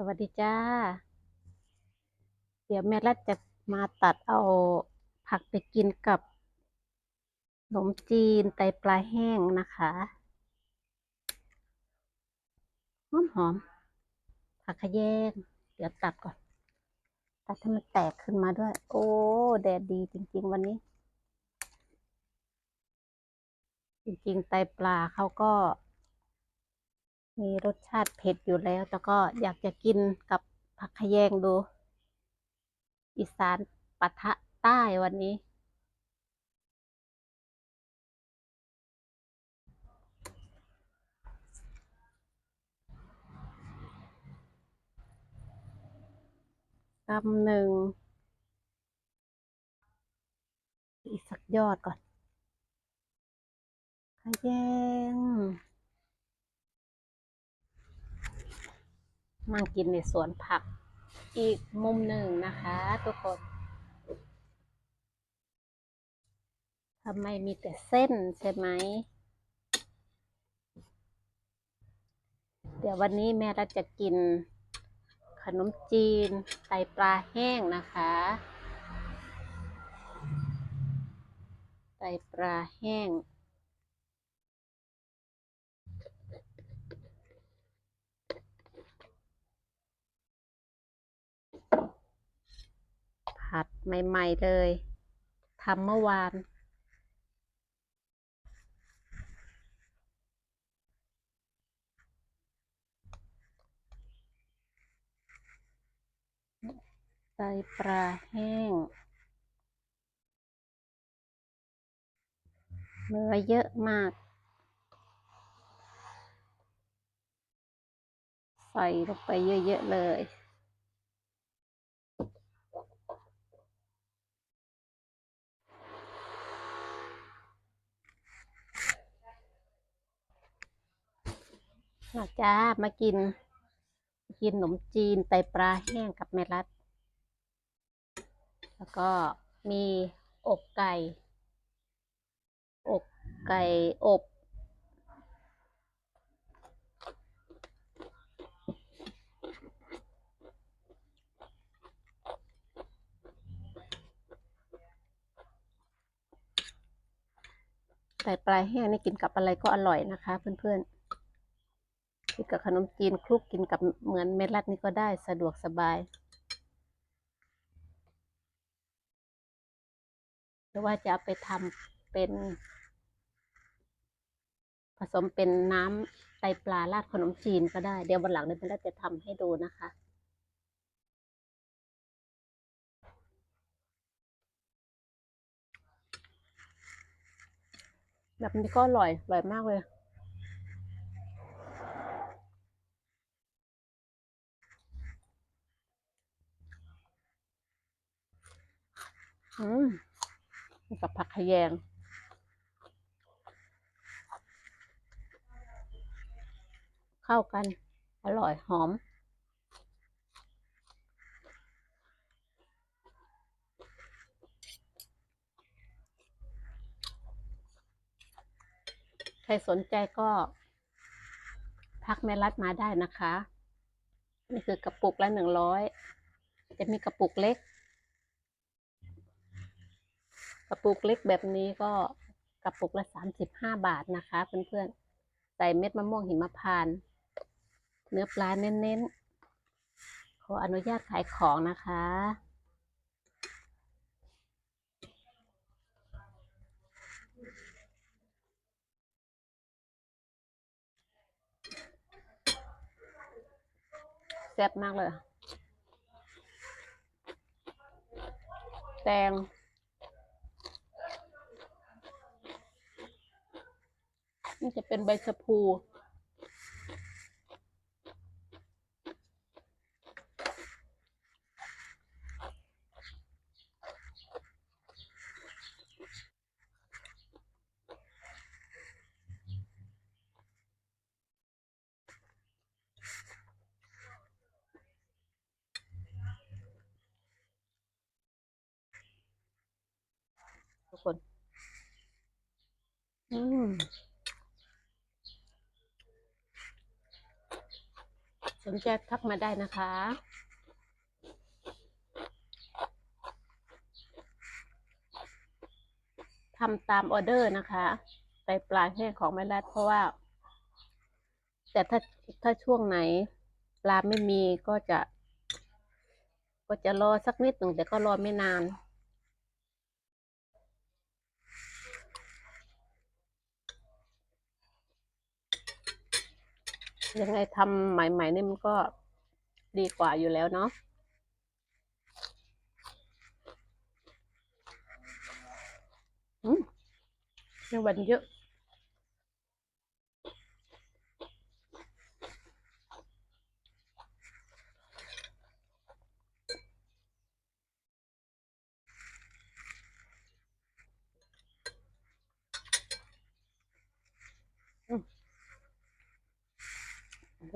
สวัสดีจ้า เดี๋ยวแม่รัดจะมาตัดเอาผักไปกินกับขนมจีนไตปลาแห้งนะคะหอมหอมผักขแยงเดี๋ยวตัดก่อน ตัดให้มันแตกขึ้นมาด้วย โอ้ แดดดีจริง ๆ วันนี้ จริง ๆ ไตปลาเขาก็ มีรสชาติเผ็ดอยู่แล้ว แต่ก็อยากจะกินกับผักขะแยงดู อีสานปะทะใต้วันนี้ กำหนึ่ง อีกสักยอดก่อนขะแยง นั่งกินในสวนผักอีกมุมหนึ่งนะคะ ทุกคนทำไมมีแต่เส้นใช่ไหม เดี๋ยววันนี้แม่เราจะกินขนมจีนไตปลาแห้งนะคะ ไตปลาแห้ง ผัดใหม่ ๆ เลยทำเมื่อวานไตปลาแห้ง เนื้อเยอะมาก ใส่ลงไปเยอะ ๆ เลย มาจ้ามากิน กินขนมจีนไตปลาแห้งกับแม่รัด แล้วก็มีอกไก่ อกไก่อบ ไตปลาแห้งนี่กินกับอะไรก็อร่อยนะคะเพื่อนๆ กินกับขนมจีนคลุกกินกับเหมือนเม็ดลัดนี่ก็ได้สะดวกสบายหรือว่าจะเอาไปทำเป็น ผสมเป็นน้ำไตปลาราดขนมจีนก็ได้ เดี๋ยววันหลังเดี๋ยวเม็ดลัดจะทำให้ดูนะคะแบบนี้ก็อร่อย อร่อยมากเลย อืมกับผักขยงเข้ากัน อร่อยหอม ใครสนใจก็ทักแม่รัดมาได้นะคะ นี่คือกระปุกละหนึ่งร้อย จะมีกระปุกเล็ก กระปุกเล็กแบบนี้ก็กระปุกละสามสิบห้าบาทนะคะเพื่อนๆใส่เม็ดมะม่วงหิมพานต์เนื้อปลาเน้นๆ ขออนุญาตขายของนะคะแซ่บมากเลย แตง นี่จะเป็นใบชะพู ทุกคน อืม สนใจทักมาได้นะคะ ทำตามออเดอร์นะคะไตปลาแห้งของแม่รัดเพราะว่า แต่ถ้าถ้าช่วงไหนปลาไม่มีก็จะ ก็จะรอสักนิดหนึ่งแต่ก็รอไม่นาน ยังไงทำใหม่ๆนี่มันก็ดีกว่าอยู่แล้วเนาะอืมยังวันเยอะ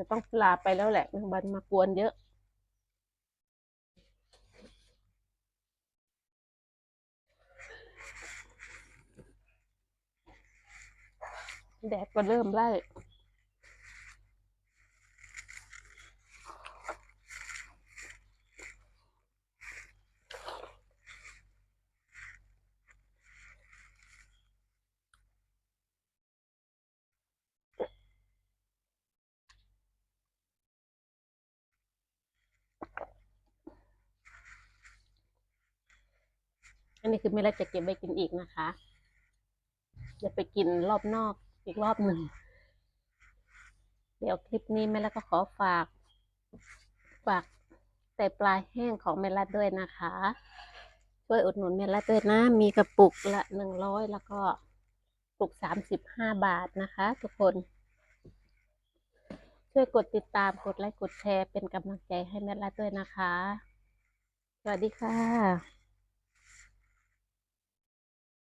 จะต้องลาไปแล้วแหละแมงวันมากวนเยอะแดดก็เริ่มไล่ อันนี้คือไม่ได้จะเก็บไว้กินอีกนะคะจะไปกินรอบนอกอีกรอบหนึ่ง เดี๋ยวคลิปนี้แม่ละก็ขอฝาก ฝากแต่ปลาแห้งของแม่ละด้วยนะคะ ช่วยอุดหนุนแม่ละด้วยนะ มีกระปุกละหนึ่งร้อยแล้วก็กระปุกสามสิบห้าบาทนะคะ ทุกคนช่วยกดติดตาม กดไลค์ กดแชร์ เป็นกำลังใจให้แม่ละด้วยนะคะ สวัสดีค่ะ